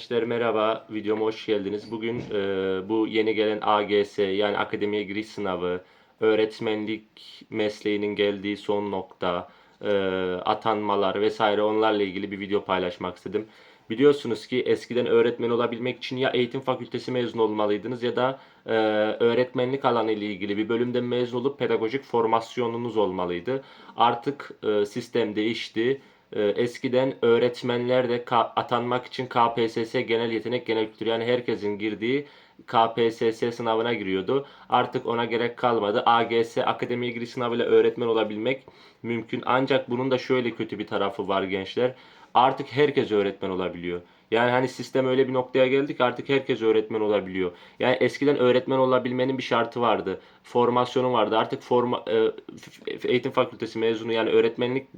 Gençler merhaba, videoma hoş geldiniz. Bugün e, bu yeni gelen AGS yani akademiye giriş sınavı, öğretmenlik mesleğinin geldiği son nokta, e, atanmalar vesaire onlarla ilgili bir video paylaşmak istedim. Biliyorsunuz ki eskiden öğretmen olabilmek için ya eğitim fakültesi mezunu olmalıydınız ya da e, öğretmenlik alanı ile ilgili bir bölümden mezun olup pedagojik formasyonunuz olmalıydı. Artık e, sistem değişti. Ee, eskiden öğretmenler de atanmak için KPSS genel yetenek genel kültür yani herkesin girdiği KPSS sınavına giriyordu. Artık ona gerek kalmadı. AGS akademiye giriş sınavıyla öğretmen olabilmek mümkün. Ancak bunun da şöyle kötü bir tarafı var gençler. Artık herkes öğretmen olabiliyor. Yani hani sistem öyle bir noktaya geldi ki artık herkes öğretmen olabiliyor. Yani eskiden öğretmen olabilmenin bir şartı vardı. Formasyonu vardı. Artık forma, e, eğitim fakültesi mezunu yani öğretmenlik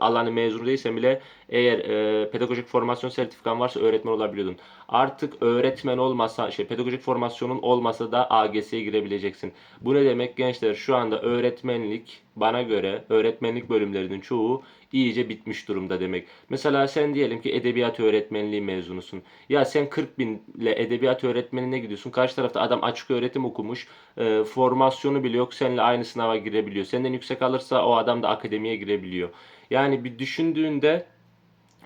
alanı mezunu değilsen bile eğer e, pedagojik formasyon sertifikan varsa öğretmen olabiliyordun. Artık öğretmen olmasa, şey pedagojik formasyonun olmasa da AGS'ye girebileceksin. Bu ne demek gençler? Şu anda öğretmenlik bana göre öğretmenlik bölümlerinin çoğu iyice bitmiş durumda demek. Mesela sen diyelim ki edebiyat öğretmenliği mezunusun. Ya sen 40 binle edebiyat öğretmenine gidiyorsun. Karşı tarafta adam açık öğretim okumuş. E, formasyonu bile yok. Seninle aynı sınava girebiliyor. Senden yüksek alırsa o adam da akademiye girebiliyor. Yani bir düşündüğünde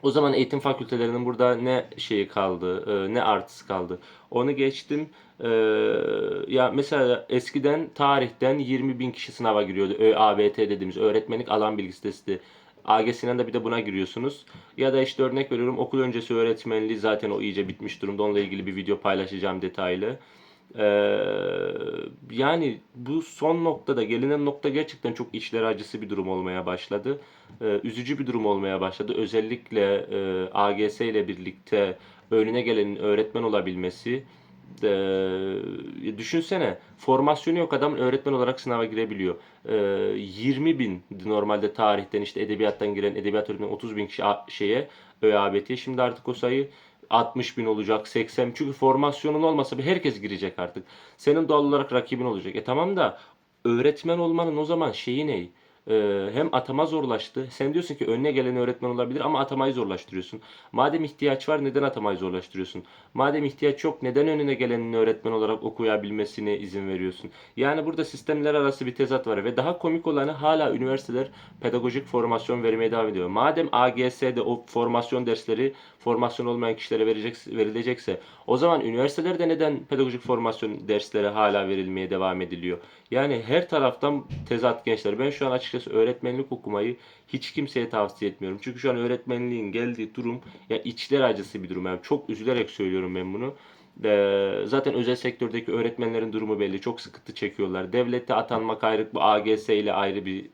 o zaman eğitim fakültelerinin burada ne şeyi kaldı, e, ne artısı kaldı. Onu geçtim. E, ya mesela eskiden tarihten 20 bin kişi sınava giriyordu. ÖABT dediğimiz öğretmenlik alan bilgisi testi. AGS'den de bir de buna giriyorsunuz. Ya da işte örnek veriyorum okul öncesi öğretmenliği zaten o iyice bitmiş durumda. Onunla ilgili bir video paylaşacağım detaylı. Ee, yani bu son noktada gelinen nokta gerçekten çok içler acısı bir durum olmaya başladı. Ee, üzücü bir durum olmaya başladı. Özellikle e, AGS ile birlikte önüne gelenin öğretmen olabilmesi e, düşünsene formasyonu yok adam öğretmen olarak sınava girebiliyor. E, 20 bin normalde tarihten işte edebiyattan giren edebiyat öğretmeni 30 bin kişi şeye ÖABT. Şimdi artık o sayı 60 bin olacak 80 çünkü formasyonun olmasa bir herkes girecek artık. Senin doğal olarak rakibin olacak. E tamam da öğretmen olmanın o zaman şeyi ne? Ee, hem atama zorlaştı. Sen diyorsun ki önüne gelen öğretmen olabilir ama atamayı zorlaştırıyorsun. Madem ihtiyaç var neden atamayı zorlaştırıyorsun? Madem ihtiyaç yok neden önüne gelenin öğretmen olarak okuyabilmesine izin veriyorsun? Yani burada sistemler arası bir tezat var ve daha komik olanı hala üniversiteler pedagojik formasyon vermeye devam ediyor. Madem AGS'de o formasyon dersleri formasyon olmayan kişilere verecek, verilecekse o zaman üniversitelerde neden pedagojik formasyon dersleri hala verilmeye devam ediliyor? Yani her taraftan tezat gençler. Ben şu an açıkçası öğretmenlik okumayı hiç kimseye tavsiye etmiyorum. Çünkü şu an öğretmenliğin geldiği durum ya içler acısı bir durum. Yani çok üzülerek söylüyorum ben bunu. Ee, zaten özel sektördeki öğretmenlerin durumu belli. Çok sıkıntı çekiyorlar. Devlette atanmak ayrı, bu AGS ile ayrı bir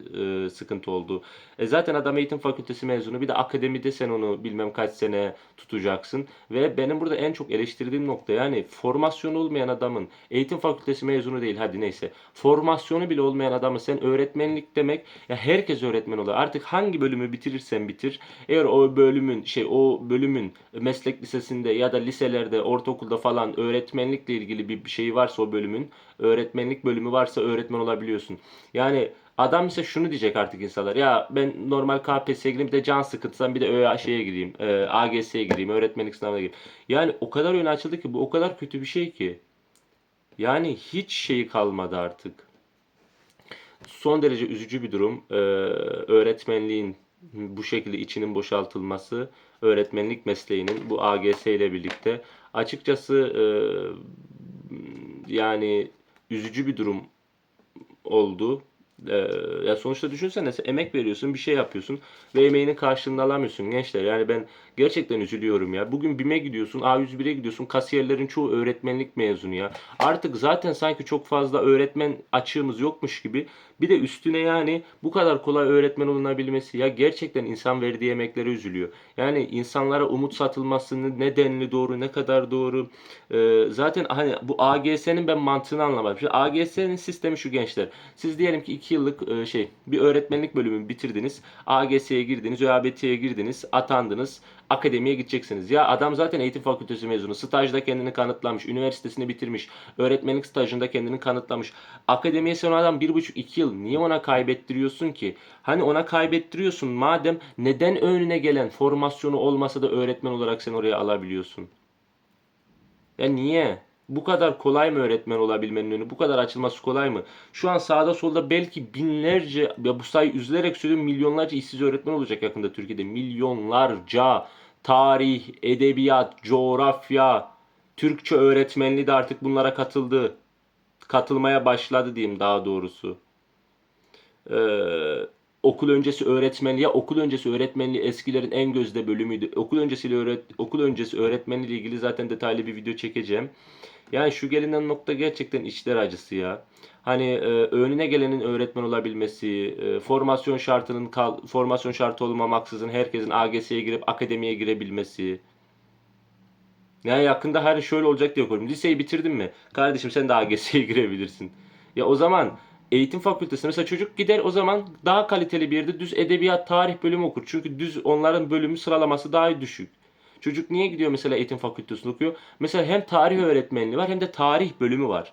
e, sıkıntı oldu. E, zaten adam eğitim fakültesi mezunu. Bir de akademide sen onu bilmem kaç sene tutacaksın. Ve benim burada en çok eleştirdiğim nokta yani formasyon olmayan adamın eğitim fakültesi mezunu değil hadi neyse. Formasyonu bile olmayan adamı sen öğretmenlik demek ya herkes öğretmen oluyor. Artık hangi bölümü bitirirsen bitir. Eğer o bölümün şey o bölümün meslek lisesinde ya da liselerde ortaokulda falan öğretmenlikle ilgili bir şey varsa o bölümün öğretmenlik bölümü varsa öğretmen olabiliyorsun. Yani Adam ise şunu diyecek artık insanlar. Ya ben normal KPSS'ye gireyim bir de can sıkıntısından bir de ÖA şeye gireyim. E, AGS'ye gireyim. Öğretmenlik sınavına gireyim. Yani o kadar önü açıldı ki bu o kadar kötü bir şey ki. Yani hiç şeyi kalmadı artık. Son derece üzücü bir durum. Ee, öğretmenliğin bu şekilde içinin boşaltılması, öğretmenlik mesleğinin bu AGS ile birlikte açıkçası e, yani üzücü bir durum oldu. Ee, ya sonuçta düşünsene sen emek veriyorsun, bir şey yapıyorsun ve emeğinin karşılığını alamıyorsun gençler. Yani ben gerçekten üzülüyorum ya. Bugün BİM'e gidiyorsun, A101'e gidiyorsun. Kasiyerlerin çoğu öğretmenlik mezunu ya. Artık zaten sanki çok fazla öğretmen açığımız yokmuş gibi. Bir de üstüne yani bu kadar kolay öğretmen olunabilmesi ya gerçekten insan verdiği emeklere üzülüyor. Yani insanlara umut satılmasının ne denli doğru, ne kadar doğru. Ee, zaten hani bu AGS'nin ben mantığını anlamadım. Şimdi AGS'nin sistemi şu gençler. Siz diyelim ki 2 yıllık e, şey bir öğretmenlik bölümü bitirdiniz. AGS'ye girdiniz, ÖABT'ye girdiniz, atandınız. Akademiye gideceksiniz. Ya adam zaten eğitim fakültesi mezunu. Stajda kendini kanıtlamış. Üniversitesini bitirmiş. Öğretmenlik stajında kendini kanıtlamış. Akademiye sen adam 1,5-2 yıl niye ona kaybettiriyorsun ki? Hani ona kaybettiriyorsun madem neden önüne gelen formasyonu olmasa da öğretmen olarak sen oraya alabiliyorsun? Ya niye? Bu kadar kolay mı öğretmen olabilmenin önü? Bu kadar açılması kolay mı? Şu an sağda solda belki binlerce, ya bu sayı üzülerek söylüyorum milyonlarca işsiz öğretmen olacak yakında Türkiye'de. Milyonlarca tarih, edebiyat, coğrafya, Türkçe öğretmenliği de artık bunlara katıldı. Katılmaya başladı diyeyim daha doğrusu. Ee, okul öncesi öğretmenliği, ya okul öncesi öğretmenliği eskilerin en gözde bölümüydü. Okul öncesiyle öğret okul öncesi öğretmenliği ile ilgili zaten detaylı bir video çekeceğim. Yani şu gelinen nokta gerçekten içler acısı ya. Hani e, önüne gelenin öğretmen olabilmesi, e, formasyon şartının kal- formasyon şartı olmamaksızın herkesin AGS'ye girip akademiye girebilmesi. Yani yakında her şöyle olacak diye korkuyorum. Liseyi bitirdin mi? Kardeşim sen de AGS'ye girebilirsin. Ya o zaman eğitim fakültesine mesela çocuk gider o zaman daha kaliteli bir yerde düz edebiyat tarih bölümü okur. Çünkü düz onların bölümü sıralaması daha düşük. Çocuk niye gidiyor mesela eğitim fakültesinde okuyor? Mesela hem tarih öğretmenliği var hem de tarih bölümü var.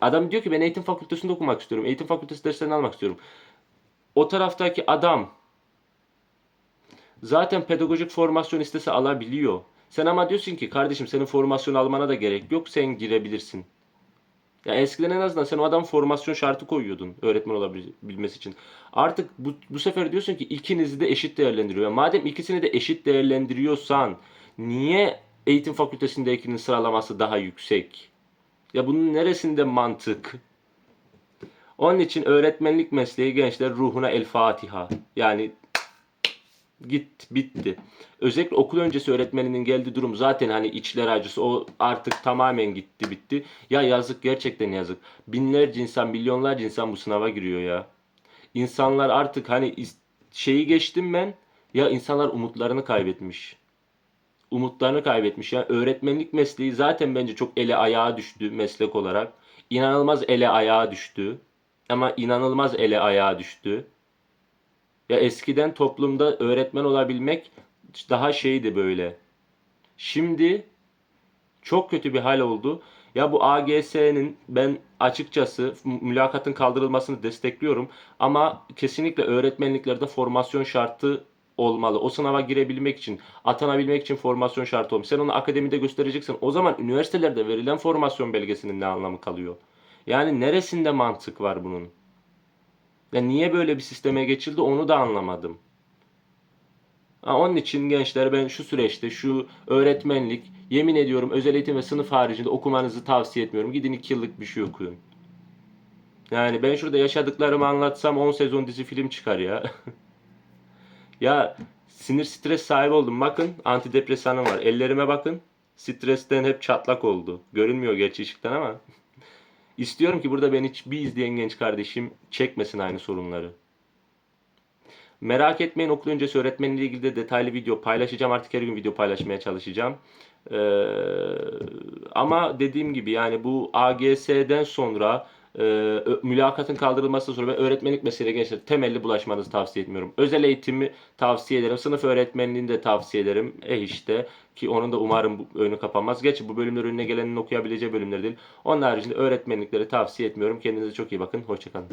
Adam diyor ki ben eğitim fakültesinde okumak istiyorum. Eğitim fakültesi derslerini almak istiyorum. O taraftaki adam zaten pedagojik formasyon istese alabiliyor. Sen ama diyorsun ki kardeşim senin formasyon almana da gerek yok. Sen girebilirsin. Ya eskiden en azından sen o adam formasyon şartı koyuyordun öğretmen olabilmesi için. Artık bu, bu sefer diyorsun ki ikinizi de eşit değerlendiriyor. Ya madem ikisini de eşit değerlendiriyorsan niye eğitim fakültesindekinin sıralaması daha yüksek? Ya bunun neresinde mantık? Onun için öğretmenlik mesleği gençler ruhuna el Fatiha. Yani git bitti. Özellikle okul öncesi öğretmeninin geldiği durum zaten hani içler acısı o artık tamamen gitti bitti. Ya yazık gerçekten yazık. Binlerce insan milyonlarca insan bu sınava giriyor ya. İnsanlar artık hani şeyi geçtim ben ya insanlar umutlarını kaybetmiş. Umutlarını kaybetmiş. Yani öğretmenlik mesleği zaten bence çok ele ayağa düştü meslek olarak. İnanılmaz ele ayağa düştü. Ama inanılmaz ele ayağa düştü. Ya eskiden toplumda öğretmen olabilmek daha şeydi böyle. Şimdi çok kötü bir hal oldu. Ya bu AGS'nin ben açıkçası mülakatın kaldırılmasını destekliyorum ama kesinlikle öğretmenliklerde formasyon şartı olmalı. O sınava girebilmek için, atanabilmek için formasyon şartı olmuş. Sen onu akademide göstereceksin. O zaman üniversitelerde verilen formasyon belgesinin ne anlamı kalıyor? Yani neresinde mantık var bunun? Ya niye böyle bir sisteme geçildi onu da anlamadım. Ha, onun için gençler ben şu süreçte şu öğretmenlik yemin ediyorum özel eğitim ve sınıf haricinde okumanızı tavsiye etmiyorum. Gidin 2 yıllık bir şey okuyun. Yani ben şurada yaşadıklarımı anlatsam 10 sezon dizi film çıkar ya. ya sinir stres sahibi oldum. Bakın antidepresanım var. Ellerime bakın. Stresten hep çatlak oldu. Görünmüyor gerçi ışıktan ama. İstiyorum ki burada beni bir izleyen genç kardeşim çekmesin aynı sorunları. Merak etmeyin okul öncesi öğretmenle ilgili de detaylı video paylaşacağım. Artık her gün video paylaşmaya çalışacağım. Ee, ama dediğim gibi yani bu AGS'den sonra e, mülakatın kaldırılması sonra ben öğretmenlik mesleğine gençler temelli bulaşmanızı tavsiye etmiyorum. Özel eğitimi tavsiye ederim. Sınıf öğretmenliğini de tavsiye ederim. Eh işte ki onun da umarım önü kapanmaz. Gerçi bu bölümler önüne gelenin okuyabileceği bölümler değil. Onun haricinde öğretmenlikleri tavsiye etmiyorum. Kendinize çok iyi bakın. Hoşçakalın.